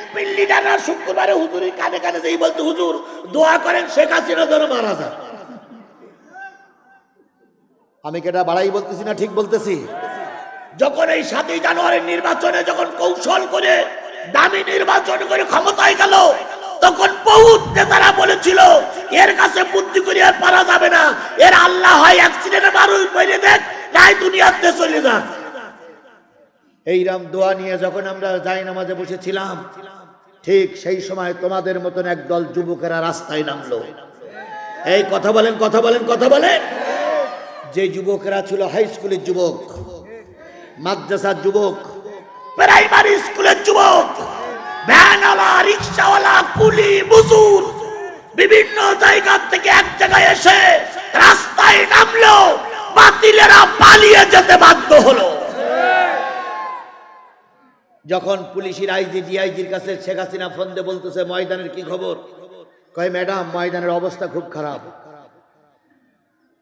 বিএনপির লিডাররা শুক্রবারে হুজুরের কানে কানে যেই বলতে হুজুর দোয়া করেন শেখ হাসিনা যেন মারা যায় আমি কি এটা বাড়াই বলতেছি না ঠিক বলতেছি? যখন এই সাতই জানুয়ারির নির্বাচনে যখন কৌশল করে দামি নির্বাচন করে ক্ষমতায় গেল তখন বহুত নেতারা বলেছিল এর কাছে বুদ্ধি করে আর পারা যাবে না। এর আল্লাহ হয় অ্যাক্সিডেন্টে মানুষ মেরে দেখ নাই দুনিয়াতে চলে যাক। এইরাম দোয়া নিয়ে যখন আমরা যাই নামাজে বসেছিলাম, ঠিক সেই সময় তোমাদের মতন একদল যুবকেরা রাস্তায় নামলো। এই কথা বলেন কথা বলেন কথা বলেন। যে যুবকেরা ছিল হাই স্কুলের যুবক, মাদ্রাসার যুবক, প্রাইমারি স্কুলের যুবক, ভ্যানওয়ালা, রিক্সাওয়ালা, কুলি মজুর বিভিন্ন জায়গা থেকে এক জায়গায় এসে রাস্তায় নামলো। বাতিলেরা পালিয়ে যেতে বাধ্য হলো। যখন পুলিশের আইজি, ডিআইজির কাছে শেখ হাসিনা ফোন দিয়ে বলতেছে, ময়দানের কি খবর? কয়, ম্যাডাম, ময়দানের অবস্থা খুব খারাপ।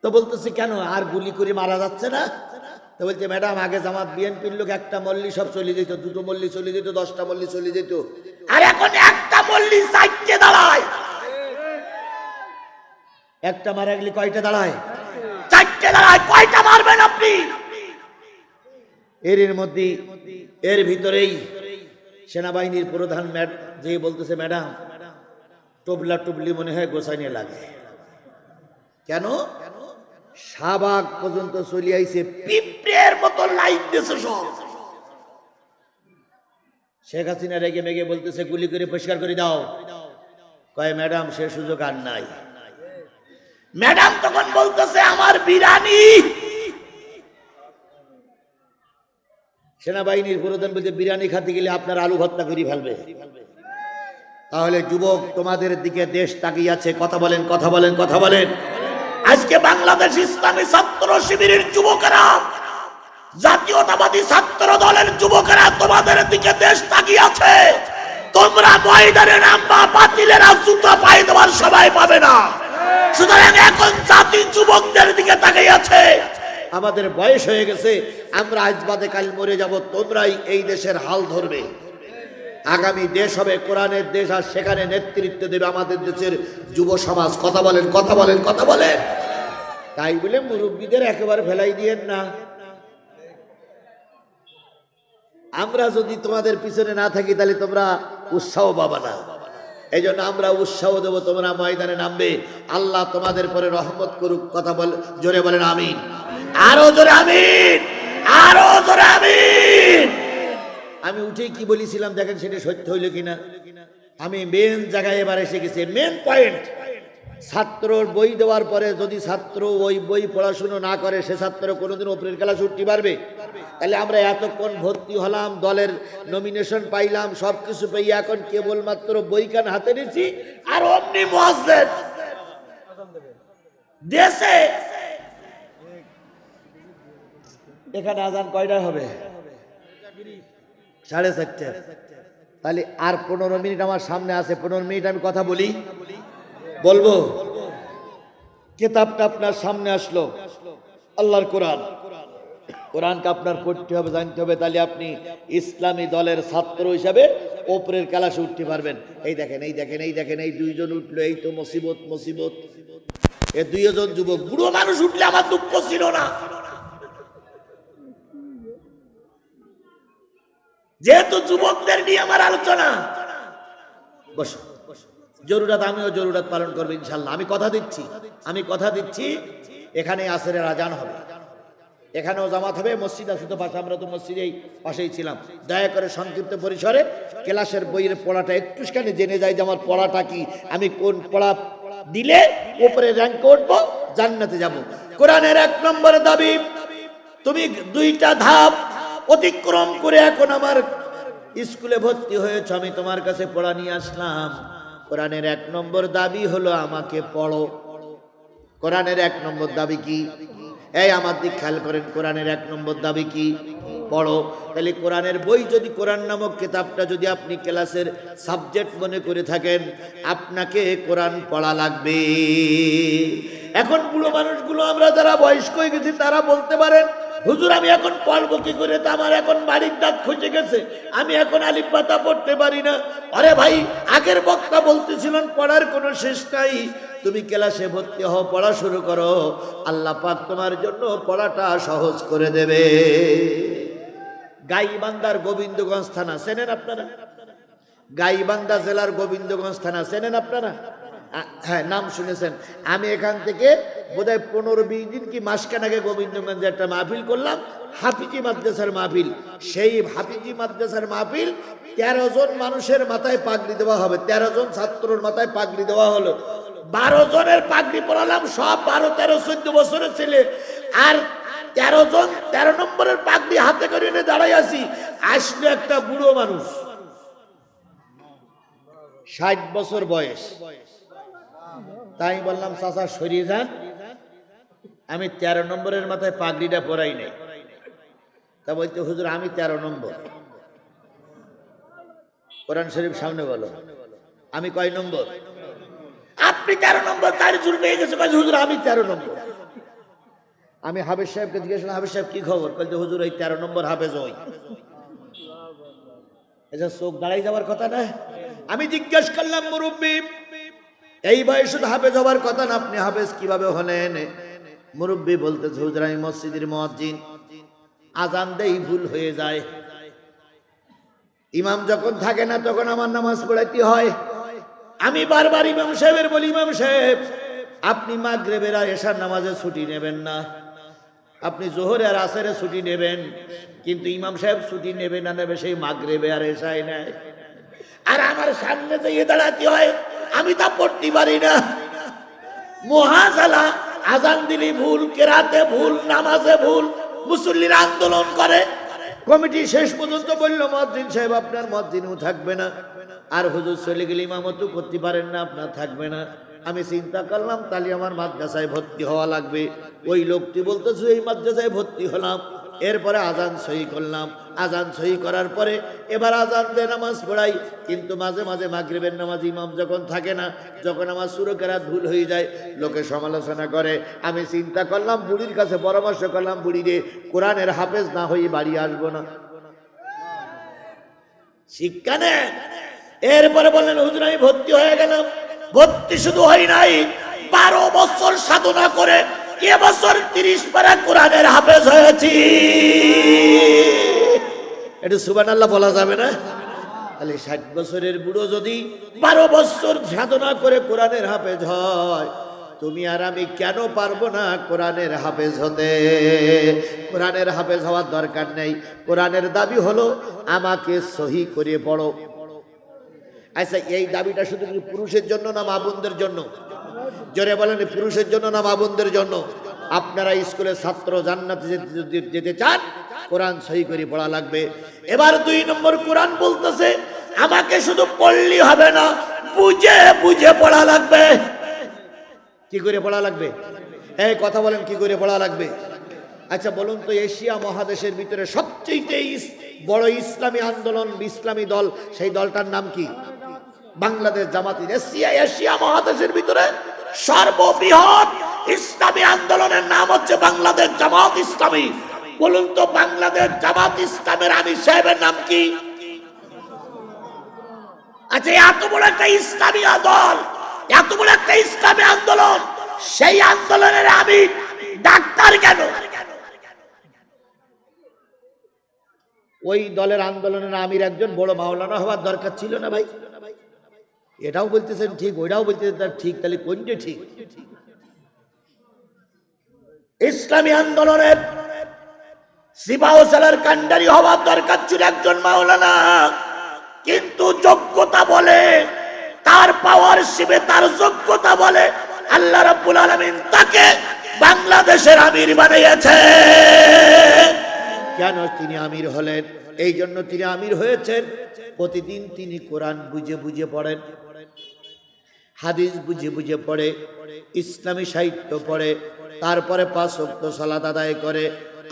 তো বলতেছে, কেন? আর গুলি করে মারা যাচ্ছে না? তো বলছে, ম্যাডাম, আগে জামাত, বিএনপির লোক একটা মল্লি সব চলে যেত, দুটো মল্লি চলে যেত, দশটা মল্লি চলে যেত। আর এখন একটা মল্লি সাইডকে দাঁড়ায়। একটা মারা গেলে কয়টা দাঁড়ায়? চারটে দাঁড়ায়। কয়টা মারবেন আপনি? এর মধ্যে এর ভিতরেই সেনাবাহিনীর প্রধান ম্যাড যে বলতেছে, ম্যাডাম, টুবলা টুবলি মনে হয় গোসাইনে লাগে। কেন? শাহবাগ পর্যন্ত চলে আইছে, পিঁপড়ের মতো লাইন দিয়েছে সব। শেখ হাসিনা রেগে মেগে বলতেছে, গুলি করে পরিষ্কার করে দাও। কয়, ম্যাডাম, সে সুযোগ আর নাই। ম্যাডাম তখন বলতেছে, আমার বিরানি সেনাবাহিনীর প্রধান বলছে, বিরিয়ানি খাতে গেলে আপনার আলু ভর্তা করে ফেলবে। তাহলে যুবক, তোমাদের দিকে দেশ তাকিয়ে আছে। কথা বলেন কথা বলেন কথা বলেন। আজকে বাংলাদেশ ইসলামী ছাত্র শিবিরের যুবকেরা, জাতীয়তাবাদী ছাত্র দলের যুবকেরা, তোমাদের দিকে দেশ তাকিয়ে আছে। তোমরা ময়দানে নামবা, বাতিলেরা জুতো পায়ে দেওয়ার সবাই পাবে না। সুতরাং এখন জাতি যুবকদের দিকে তাকিয়ে আছে। আমাদের বয়স হয়ে গেছে, আমরা আজ বাদে কাল মরে যাব, তোমরাই এই দেশের হাল ধরবে। আগামী দেশ হবে, কোরআনের দেশ, আর সেখানে নেতৃত্ব দেবে আমাদের দেশের যুব সমাজ। কথা বলেন কথা বলেন কথা বলেন। তাই বলে মুরব্বীদের একেবারে ফেলাই দিয়েন না। আমরা যদি তোমাদের পিছনে না থাকি, তাহলে তোমরা উৎসাহ পাবা না। এই জন্য আমরা উৎসাহ দেব, তোমরা ময়দানে নামবে। আল্লাহ তোমাদের পরে রহমত করুক, কথা বল জোরে বলেন, আমিন। আরও জোরে আমিন, আরও জোরে আমিন। আমি উঠেই কি বলেছিলাম, দেখেন সেটা সত্য হইল কিনা? আমি মেন জায়গায় এবার এসে গেছি মেন পয়েন্ট ছাত্রর বই দেওয়ার পরে যদি ছাত্র ওই বই পড়াশুনো না করে, সে ছাত্র কোনোদিন ওপরের খেলা ছুটতে পারবে? তাহলে আমরা এতক্ষণ ভর্তি হলাম, দলের নমিনেশন পাইলাম সব কিছু পেয়ে এখন কেবলমাত্র বই বইখান হাতে নিয়েছি, আর অমনি মহাজেদ দেশে এখানে আজান কয়টা হবে? সাড়ে চারটে তাহলে আর পনেরো মিনিট আমার সামনে আছে, পনেরো মিনিট আমি কথা বলি। বলব? কেতাবটা আপনার সামনে আসলো। আল্লাহর কোরআন। কোরআনকে আপনার পড়তে হবে, জানতে হবে। তাহলে আপনি ইসলামী দলের ছাত্র হিসাবে ওপরের ক্লাসে উঠতে পারবেন। এই দেখেন এই দেখেন এই দেখেন, এই দুইজন উঠল, এই তো মুসিবত মুসিবত। এ দুইজন যুবক, বুড়ো মানুষ উঠলে আমার দুঃখ ছিল না। যেহেতু যুবকদের নিয়ে আমার আলোচনা, বসো। জরুরাত আমিও জরুরাত পালন করব ইনশাল্লাহ। আমি কথা দিচ্ছি, আমি কথা দিচ্ছি, এখানে আসরের আজান হবে। এখানেও জামাত হবে, মসজিদ আছে তো পাশে, আমরা তো মসজিদেই পাশেই ছিলাম। দয়া করে সংক্ষিপ্ত পরিসরে ক্লাসের বইয়ের পড়াটা একটুখানি জেনে যাই যে আমার পড়াটা কি। আমি কোন পড়া দিলে উপরে র্যাঙ্ক উঠবো জান্নাতে যাব। কোরআনের এক নম্বর দাবি, তুমি দুইটা ধাপ অতিক্রম করে এখন আমার স্কুলে ভর্তি হয়েছ, আমি তোমার কাছে পড়া নিয়ে আসলাম। কোরআনের এক নম্বর দাবি হলো আমাকে পড়ো। কোরআনের এক নম্বর দাবি কি? এই আমার দিক খেয়াল করেন, কোরআনের এক নম্বর দাবি কি? পড়ো। তাহলে কোরআনের বই যদি কোরআন নামক কিতাবটা যদি আপনি ক্লাসের সাবজেক্ট মনে করে থাকেন, আপনাকে কোরআন পড়া লাগবে। এখন বুড়ো মানুষগুলো আমরা যারা বয়স্ক হয়ে গেছি, তারা বলতে পারেন হুজুর, আমি এখন পড়ব কি করে? তা আমার এখন বাড়ির দাঁত খুঁজে গেছে। আমি এখন আলিফ পাতা পড়তে পারি না। আরে ভাই, আগের বক্তা বলতেছিলেন, পড়ার কোনো শেষ নাই। তুমি ক্লাসে ভর্তি হও, পড়া শুরু করো। আল্লাহ পাক তোমার জন্য পড়াটা সহজ করে দেবে। গাইবান্দার গোবিন্দগঞ্জ থানা, চেনেন আপনারা? গাইবান্দা জেলার গোবিন্দগঞ্জ থানা, চেনেন আপনারা? হ্যাঁ নাম শুনেছেন। আমি এখান থেকে বোধহয় পনেরো বিশ দিন কি মাসখান আগে গোবিন্দগঞ্জে একটা মাহফিল করলাম, হাফিজি মাদ্রাসার মাহফিল। সেই হাফিজি মাদ্রাসার মাহফিল তেরো জন মানুষের মাথায় পাগড়ি দেওয়া হবে, তেরো জন ছাত্রর মাথায় পাগড়ি দেওয়া হলো। বারো জনের পাগড়ি পড়ালাম সব বারো, তেরো, চোদ্দ বছরের ছেলে। আর তেরো জন, তেরো নম্বরের পাগড়ি হাতে করে এনে দাঁড়াই আছি, আসলো একটা বুড়ো মানুষ। ষাট বছর বয়স। তাই বললাম, চাচা, সরিয়ে যান। আমি তেরো নম্বরের মাথায় পাগড়িটা পরাই নাই। তা বলতে, হুজুর, আমি তেরো নম্বর। কোরআন শরীফ সামনে বলো, আমি কয় নম্বর? আপনি তেরো নম্বর, তার জুর পেয়ে গেছে। হুজুর, আমি তেরো নম্বর। আমি হাফেজ সাহেবকে জিজ্ঞেস করলাম, হাফেজ সাহেব, কি খবর? বলতে হুজুর, ওই তেরো নম্বর হাফেজ ওই। এটা চোখ দাঁড়াই যাওয়ার কথা না? আমি জিজ্ঞেস করলাম, মুরব্বী এই বয়সে হাফেজ হবার কথা না, আপনি হাফেজ কীভাবে হলেন? মুরব্বী বলতেছে, হুজুর মসজিদের মসজিদ আজান দেই ভুল হয়ে যায়। ইমাম যখন থাকে না, তখন আমার নামাজ পড়াইতে হয়। আমি বারবার ইমাম সাহেবের বলি, ইমাম সাহেব, আপনি মাগরেবের আর এশার নামাজে ছুটি নেবেন না। আপনি জোহরে আর আসরে ছুটি নেবেন। কিন্তু ইমাম সাহেব ছুটি নেবে না, নেবে সেই মাগরেবে আর এসাই নেয়। আর আমার সামনে যেয়ে দাঁড়াতে হয়। আমি তা পড়তে পারি না। মহাজালা আজান দিলি ভুল, কেরাতে ভুল, নামাজে ভুল, মুসল্লিরা আন্দোলন করে। কমিটি শেষ পর্যন্ত বলল মসজিদ সাহেব, আপনার মসজিদও থাকবে না। আর হুজুর চলে গেলে ইমামতও করতে পারেন না, আপনার থাকবে না। আমি চিন্তা করলাম, তাহলে আমার মাদ্রাসায় ভর্তি হওয়া লাগবে। ওই লোকটি বলতেছে, এই মাদ্রাসায় ভর্তি হলাম। এরপরে আজান সহি করলাম। আজান সহি করার পরে এবার আজান দিয়ে নামাজ পড়াই। কিন্তু মাঝে মাঝে মাগরিবের নামাজ ইমাম যখন থাকে না, যখন আমার সুরকেরাত ভুল হয়ে যায়, লোকে সমালোচনা করে। আমি চিন্তা করলাম, বুড়ির কাছে পরামর্শ করলাম, বুড়ি রে, কোরআনের হাফেজ না হয়ে বাড়ি আসব না। শিক্ষা নেন। এরপরে বললেন, হুজুর, আমি ভর্তি হয়ে গেলাম। ভর্তি শুধু হয় নাই, বারো বছর সাধনা করে এবছর তিরিশ পারা কোরআনের হাফেজ হয়েছি। এটা সুবান আল্লাহ বলা যাবে না? তাহলে ষাট বছরের বুড়ো যদি বারো বছর সাধনা করে কোরআনের হাফেজ হয়, তুমি আর আমি কেন পারব না কোরআনের হাফেজ হতে? কোরআনের হাফেজ হওয়ার দরকার নেই। কোরআনের দাবি হলো, আমাকে সহি করে পড়ো। আচ্ছা এই দাবিটা শুধু পুরুষের জন্য না মা বোনদের জন্য? জোরে বলেন, পুরুষের জন্য না মা জন্য? আপনারা স্কুলের ছাত্র, জান্নাতে যেতে- যেতে চান, কোরআন সহি করে পড়া লাগবে। এবার দুই নম্বর কোরআন বলতেছে, আমাকে শুধু পড়লি হবে না, বুঝে বুঝে পড়া লাগবে। কি করে পড়া লাগবে? এই কথা বলেন, কি করে পড়া লাগবে? আচ্ছা বলুন তো, এশিয়া মহাদেশের ভিতরে সবচেয়ে বড় ইসলামী আন্দোলন, ইসলামী দল, সেই দলটার নাম কি? বাংলাদেশ জামাতি এশিয়া এশিয়া মহাদেশের ভিতরে সর্ববৃহৎ ইসলামী আন্দোলনের নাম হচ্ছে বাংলাদেশ জামাত ইসলামী। বলুন তো বাংলাদেশ জামাত ইসলামের আমি সাহেবের নাম কি? আচ্ছা এত বড় একটা ইসলামী দল, এত বড় একটা ইসলামী আন্দোলন, সেই আন্দোলনের আমি ডাক্তার কেন? ওই দলের আন্দোলনের আমির একজন বড় মাওলানা হওয়ার দরকার ছিল না ভাই? এটাও বলতেছেন ঠিক, ওইটাও বলতেছেন, তার ঠিক, তাহলে কোনটা ঠিক? ইসলামী আন্দোলনের সিবাহসালার কান্ডারি হওয়ার দরকার ছিল একজন মাওলানা। কিন্তু যোগ্যতা বলে, তার পাওয়ার শিবে তার যোগ্যতা বলে, আল্লাহ রাব্বুল আলামিন তাকে বাংলাদেশের আমির বানিয়েছে। কেন তিনি আমির হলেন? এই জন্য তিনি আমির হয়েছেন। প্রতিদিন তিনি কোরআন বুঝে বুঝে পড়েন। হাদিস বুঝে বুঝে পড়ে, ইসলামী সাহিত্য পড়ে, তারপরে পাঁচ ওয়াক্ত সালাত আদায় করে।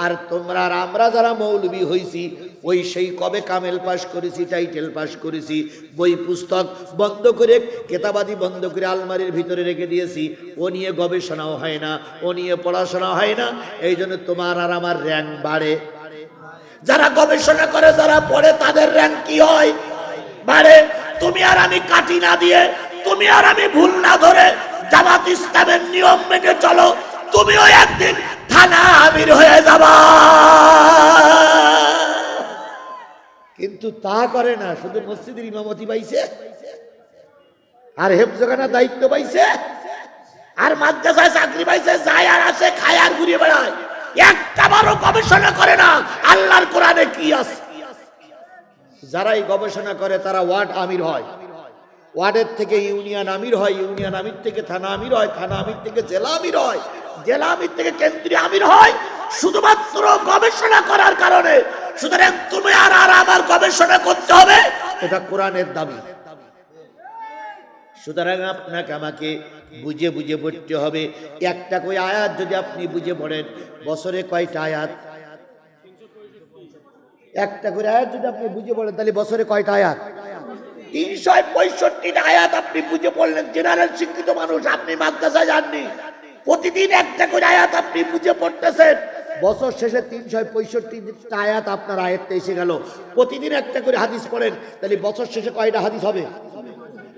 আর তোমরা আর আমরা যারা মৌলবী হইছি, ওই সেই কবে কামেল পাস করেছি, টাইটেল পাস করেছি, বই পুস্তক বন্ধ করে, কেতাবাদি বন্ধ করে আলমারির ভিতরে রেখে দিয়েছি। ও নিয়ে গবেষণাও হয় না, ও নিয়ে পড়াশোনা হয় না এই জন্য তোমার আর আমার র্যাঙ্ক বাড়ে। যারা গবেষণা করে, যারা পড়ে, তাদের র্যাঙ্ক কি হয়? বাড়ে। তুমি আর আমি কাটি না দিয়ে তুমি আর আমি ভুল না ধরে জামাত ইসলামের নিয়ম মেনে চলো, তুমিও একদিন থানা আমির হয়ে যাবা। কিন্তু তা করে না, শুধু মসজিদের ইমামতি পাইছে, আর হেফজখানার দায়িত্ব পাইছে, আর মাদ্রাসায় চাকরি পাইছে, যায় আর আসে, খায় আর ঘুরিয়ে বেড়ায়। একটা বারও গবেষণা করে না, আল্লাহর কোরআনে কি আছে? যারা এই গবেষণা করে, তারা ওয়ার্ড আমির হয়। ওয়ার্ডের থেকে ইউনিয়ন আমির হয়, ইউনিয়ন আমির থেকে থানা আমির হয়, থানা আমির থেকে জেলা আমির হয়, জেলা আমির থেকে কেন্দ্রীয় আমির হয়। শুধুমাত্র গবেষণা করার কারণে সুতরাং তুমি আর আর আমার গবেষণা করতে হবে। এটা কোরআনের দাবি। সুতরাং আপনাকে আমাকে বুঝে বুঝে পড়তে হবে। একটা কই আয়াত যদি আপনি বুঝে পড়েন, বছরে কয়টা আয়াত? একটা করে আয়াত যদি আপনি বুঝে পড়েন, তাহলে বছরে কয়টা আয়াত? তিনশো পঁয়ষট্টিটা আয়াত আপনি বুঝে পড়লেন। জেনারেল শিক্ষিত মানুষ, আপনি মাদ্রাসায় যাননি। প্রতিদিন একটা করে আয়াত আপনি বুঝে পড়তেছেন। বছর শেষে তিনশো পঁয়ষট্টিটা আয়াত আপনার আয়ত্তে এসে গেল। প্রতিদিন একটা করে হাদিস পড়েন, তাহলে বছর শেষে কয়টা হাদিস হবে?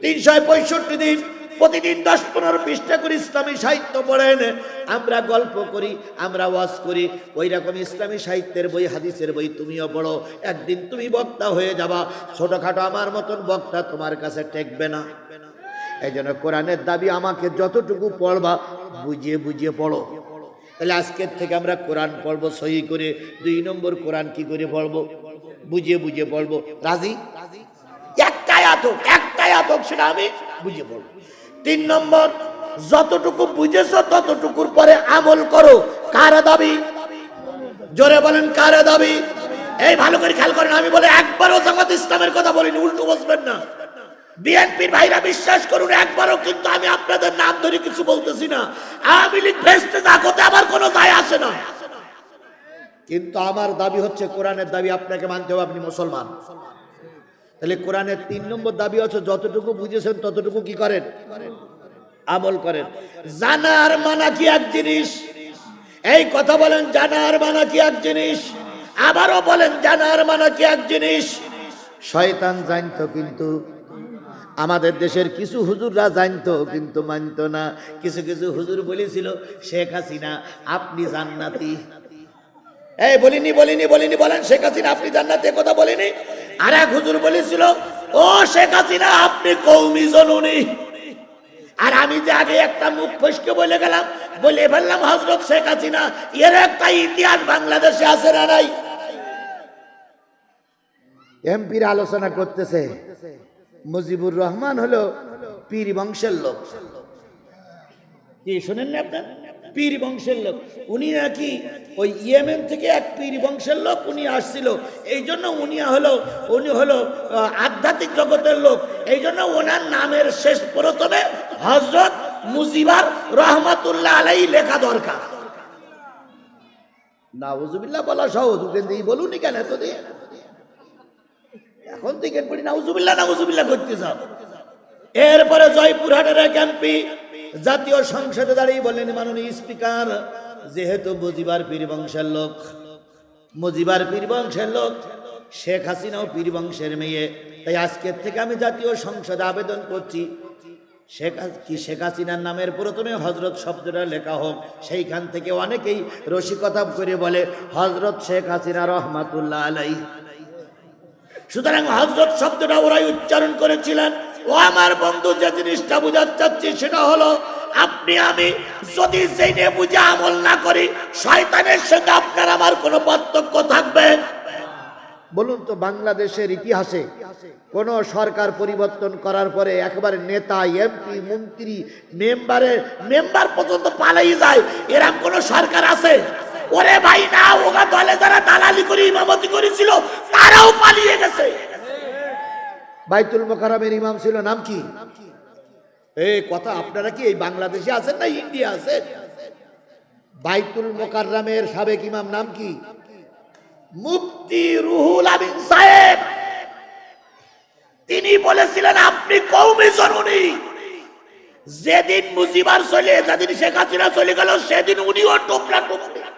তিনশো পঁয়ষট্টি দিন। প্রতিদিন দশ, পনেরো পৃষ্ঠা করে ইসলামী সাহিত্য পড়েন। আমরা গল্প করি, আমরা ওয়াজ করি। ওই রকম ইসলামী সাহিত্যের বই, হাদিসের বই তুমিও পড়ো। একদিন তুমি বক্তা হয়ে যাবা। ছোটখাটো আমার মতন বক্তা তোমার কাছে টেকবে না। এই জন্য কোরআনের দাবি আমাকে যতটুকু পড়বা, বুঝিয়ে বুঝিয়ে পড়ো। তাহলে আজকের থেকে আমরা কোরআন পড়ব সহি করে। দুই নম্বর কোরআন কি করে পড়ব? বুঝিয়ে বুঝিয়ে পড়ব। রাজি? একটা আয়াত হোক, একটা আয়াত হোক, সেটা আমি বুঝিয়ে পড়ব। তিন নম্বর, যতটুকু বুঝেছ ততটুকুর পরে আমল করো। কার দাবি? জোরে বলেন, কার দাবি? এই ভালো করে খেয়াল করেন, আমি বলে একবারও জামাত ইসলামের কথা বলিনি, উল্টো বসবেন না। বিএনপির ভাইরা বিশ্বাস করুন, একবারও কিন্তু আমি আপনাদের নাম ধরে কিছু বলতেছি না। আওয়ামী লীগ থাকতে আমার কোনো যায় আসে না। কিন্তু আমার দাবি হচ্ছে, কোরআনের দাবি আপনাকে মানতে হবে, আপনি মুসলমান। তাহলে কোরআনের তিন নম্বর দাবি হচ্ছে যতটুকু বুঝেছেন ততটুকু কি করেন? আমল করেন। জানার মানা কি এক জিনিস? এই কথা বলেন, জানার মানা কি এক জিনিস? আবারও বলেন, জানার মানা কি এক জিনিস? শয়তান জানতো কিন্তু, আমাদের দেশের কিছু হুজুররা জানতো কিন্তু মানতো না। কিছু কিছু হুজুর বলেছিল, শেখ হাসিনা, আপনি জান্নাতি। এই বলিনি বলিনি বলিনি, বলেন, শেখ হাসিনা, আপনি জান্নাতে? কথা বলিনি। আর এক হুজুর বলেছিল ও শেখ হাসিনা আপনি কৌমি জনুনি। আর আমি যে আগে একটা মুখ ফসকে বলে গেলাম বলে ফেললাম হজরত শেখ হাসিনা এর একটা ইতিহাস বাংলাদেশে আছে না নাই? এমপির আলোচনা করতেছে মুজিবুর রহমান হলো পীর বংশের লোক। কি শোনেন না আপনার? পীর বংশের লোক। উনি নাকি ওই ইয়েমেন থেকে এক পীর বংশের লোক উনি আসছিল। এই জন্য উনি হলো উনি হলো আধ্যাত্মিক জগতের লোক। এই জন্য ওনার নামের শেষ প্রথমে হজরত মুজিবার রহমাতুল্লাহ আলাই লেখা দরকার। নাউজুবিল্লাহ বলা সহজ এই বলুনি কেন এতদিন এখন থেকে পড়ি নাউজুবিল্লাহ নাউজুবিল্লাহ করতে যাও। এরপরে জয়পুরহাটের এক এমপি জাতীয় সংসদে দাঁড়িয়ে বললেন মাননীয় স্পিকার, যেহেতু মুজিবার পীর বংশের লোক, মুজিবার পীর বংশের লোক, শেখ হাসিনাও পীর বংশের মেয়ে, তাই আজকের থেকে আমি জাতীয় সংসদে আবেদন করছি। শেখ কি শেখ হাসিনার নামের প্রথমে হজরত শব্দটা লেখা হোক, সেইখান থেকে অনেকেই রসিকতা করে বলে হজরত শেখ হাসিনা রহমাতুল্লাহ আলাই সুতরাং হজরত শব্দটা ওরাই উচ্চারণ করেছিলেন। ও আমার বন্ধু, যে জিনিসটা বুঝাতে চাচ্ছি সেটা হলো, আপনি, আমি যদি জেনে বুঝে আমল না করি, শয়তানের সঙ্গে আপনার আমার কোনো পার্থক্য থাকবে? বলুন তো, বাংলাদেশের ইতিহাসে কোন সরকার পরিবর্তন করার পরে একেবারে নেতা, এমপি, মন্ত্রী, মেম্বারে, মেম্বার পর্যন্ত পালাই যায়। এরকম কোন সরকার আছে? ওরে ভাই, না, ওগা দলে যারা দালালি করে, ইমামতি করেছিল, তারাও পালিয়ে গেছে। বাইতুল মোকারমের ইমাম ছিল, নাম কি? এই কথা আপনারা কি এই বাংলাদেশে আছেন না ইন্ডিয়া আছেন? বাইতুল মোকাররামের সাবেক ইমাম নাম কি? মুফতি রুহুল আমিন সাহেব। তিনি বলেছিলেন, আপনি কৌমি জননী যেদিন মুজিবার চলে, যেদিন শেখ হাসিনা চলে গেল, সেদিন উনিও টুকরা টুকরা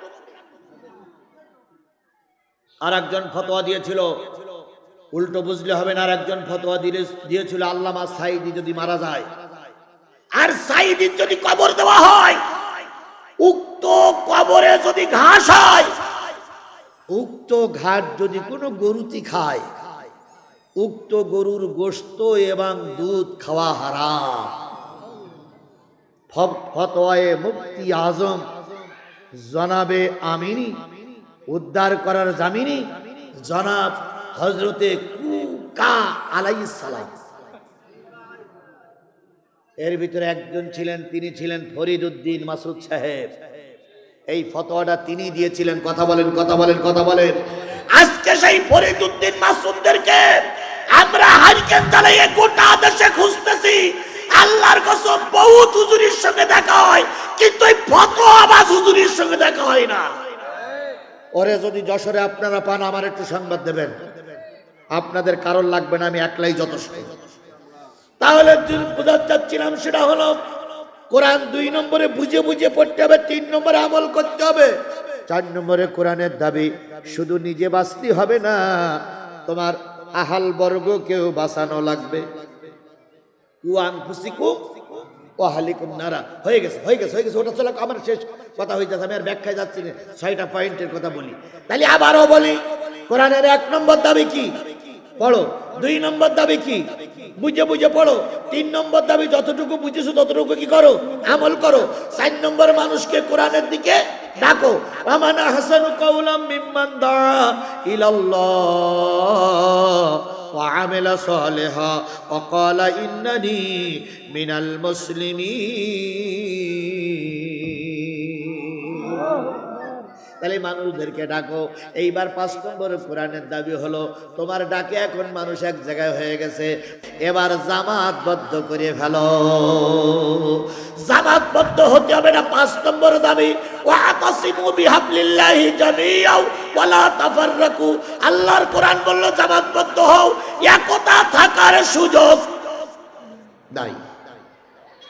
আর একজন ফতোয়া দিয়েছিল উল্টো বুঝলে হবে না, আর একজন ফতোয়া দিয়ে- দিয়েছিল আল্লামা সাইদি যদি মারা যায়। আর সাইদির যদি কবর দেওয়া হয়, উক্ত কবরে যদি ঘাস হয়, উক্ত ঘাট যদি কোনো গরুতি খায়, উক্ত গরুর গোস্ত এবং দুধ খাওয়া হারাম। ফতোয়ায়ে মুফতি আজম, জনাবে আমিনী, উদ্ধার করার জামিনী, জনাব হজরতে সালাম। এর ভিতরে একজন ছিলেন, তিনি ছিলেন ফরিদ উদ্দিন মাসুদ সাহেব। এই ফতোয়াটা তিনি দিয়েছিলেন, কথা বলেন কথা বলেন কথা বলেন। আজকে সেই ফরিদ উদ্দিন মাসুদদেরকে আমরা হারিকেন চালাইয়ে গোটা দেশে খুঁজতেছি। আল্লাহর কসম, বহুত হুজুরির সঙ্গে দেখা হয়, কিন্তু এই ফতোয়াবাজ হুজুরির সঙ্গে দেখা হয় না। ওরে যদি যশোরে আপনারা পান, আমার একটু সংবাদ দেবেন। আপনাদের কারণ লাগবে না, আমি একলাই যথেষ্ট। তাহলে বোঝাতে চাচ্ছিলাম সেটা হলো, কোরআন দুই নম্বরে বুঝে বুঝে পড়তে হবে, তিন নম্বরে আমল করতে হবে। চার নম্বরে কোরআনের দাবি, শুধু নিজে বাঁচতে হবে না, তোমার আহাল বর্গ কেউ বাঁচানো লাগবে। হয়ে গেছে হয়ে গেছে হয়ে গেছে আমার শেষ কথা হয়ে যাচ্ছে, আমি আর যাচ্ছি না পয়েন্টের কথা বলি। তাহলে আবারও বলি এক নম্বর দাবি কি? পড়ো দুই নম্বর দাবি কি বুঝে বুঝে পড়ো তিন নম্বর দাবি যতটুকু বুঝেছো ততটুকু কি করো আমল করো চার নম্বর মানুষকে কোরআনের দিকে ডাকো আমানা হাসানু কাউলাম মিম্মান দা ইলাল্লাহ وعمل صالحا وقال إنني من المسلمين তাহলে মানুষদেরকে ডাকো। এইবার পাঁচ নম্বর কোরআনের দাবি হলো, তোমার ডাকে এখন মানুষ এক জায়গায় হয়ে গেছে, এবার জামাতবদ্ধ করে ফেলো। জামাতবদ্ধ হতে হবে না পাঁচ নম্বর দাবি। আল্লাহর কোরআন বলল জামাতবদ্ধ হও, একতা থাকার সুযোগ নাই।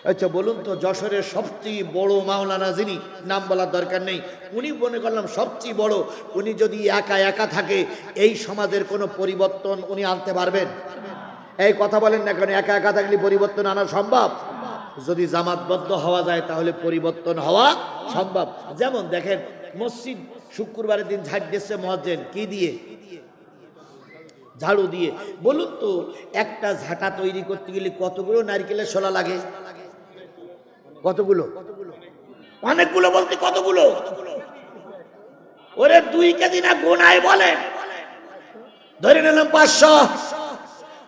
আচ্ছা বলুন তো, যশোরের সবচেয়ে বড় মাওলানা যিনি, নাম বলার দরকার নেই। উনি মনে করলাম সবচেয়ে বড়, উনি যদি একা একা থাকে, এই সমাজের কোনো পরিবর্তন উনি আনতে পারবেন? এই কথা বলেন না কারণ একা একা থাকলে পরিবর্তন আনা সম্ভব? যদি জামাতবদ্ধ হওয়া যায়, তাহলে পরিবর্তন হওয়া সম্ভব। যেমন দেখেন, মসজিদ শুক্রবারের দিন ঝাড় দিচ্ছে মসজিদ কি দিয়ে? ঝাড়ু দিয়ে। বলুন তো, একটা ঝাঁটা তৈরি করতে গেলে কতগুলো নারকেলের শোলা লাগে? কতগুলো? অনেকগুলো বলতে কতগুলো? ওরে দুই কেজি না গোনায় বলেন। ধরে নিলাম পাঁচশো।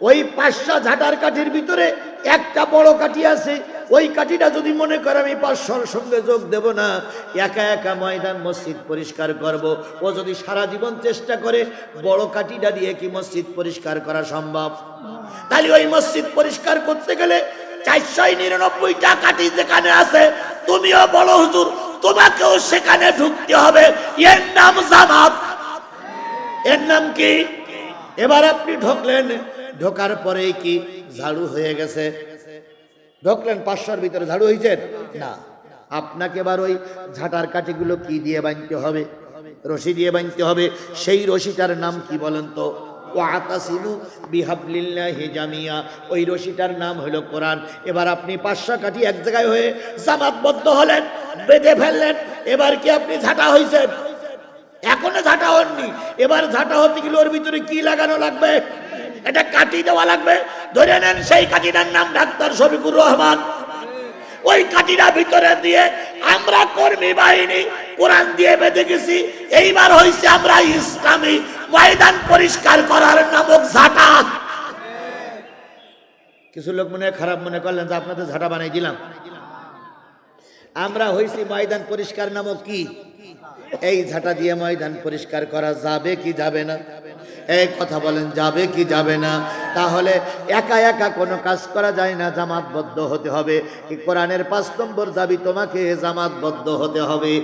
ওই পাঁচশো ঝাঁটার কাঠির ভিতরে একটা বড় কাঠি আছে। ওই কাঠিটা যদি মনে করে আমি পাঁচশোর সঙ্গে যোগ দেব না একা একা ময়দান মসজিদ পরিষ্কার করব। ও যদি সারা জীবন চেষ্টা করে বড় কাঠিটা দিয়ে কি মসজিদ পরিষ্কার করা সম্ভব? তাহলে ওই মসজিদ পরিষ্কার করতে গেলে চারশো নিরানব্বইটা কাঠি যেখানে আছে, তুমিও বলো হুজুর, তোমাকেও সেখানে ঢুকতে হবে। এর নাম জামাত। এর নাম কি? এবার আপনি ঢোকলেন, ঢোকার পরেই কি ঝাড়ু হয়ে গেছে? ঢোকলেন, পাঁচশোর ভিতরে ঝাড়ু হয়েছেন না। আপনাকে এবার ওই ঝাঁটার কাঠিগুলো কি দিয়ে বাঁধতে হবে? রশি দিয়ে বাঁধতে হবে। সেই রশিটার নাম কি বলেন তো? ওয়াতাসিমু বিহাবলিল্লাহি জামিয়া। ওই রশিটার নাম হলো কোরআন। এবার আপনি পাঁচশো কাঠি এক জায়গায় হয়ে জামাতবদ্ধ হলেন, বেঁধে ফেললেন, এবার কি আপনি ঝাঁটা হয়েছেন এখনও ঝাঁটা হননি। এবার ঝাঁটা হতে গেলে ওর ভিতরে কি লাগানো লাগবে? এটা কাটি দেওয়া লাগবে। ধরে নেন সেই কাটিটার নাম ডাক্তার শফিকুর রহমান। ওই কাটিটা ভিতরে দিয়ে আমরা কর্মী বাহিনী কোরআন দিয়ে বেঁধে গেছি। এইবার হয়েছে আমরা ইসলামী ময়দান পরিষ্কার করার নামক ঝাঁটা। কিছু লোক মনে খারাপ মনে করলেন যে আপনাদের ঝাঁটা বানাই দিলাম। আমরা হয়েছি ময়দান পরিষ্কার নামক কি? এই ঝাঁটা দিয়ে ময়দান পরিষ্কার করা যাবে কি যাবে না? এই কথা বলেন, যাবে কি যাবে না? তাহলে একা একা কোনো কাজ করা যায় না, জামাতবদ্ধ হতে হবে। কোরআনের পাঁচ নম্বর দাবি তোমাকে জামাতবদ্ধ হতে হবে।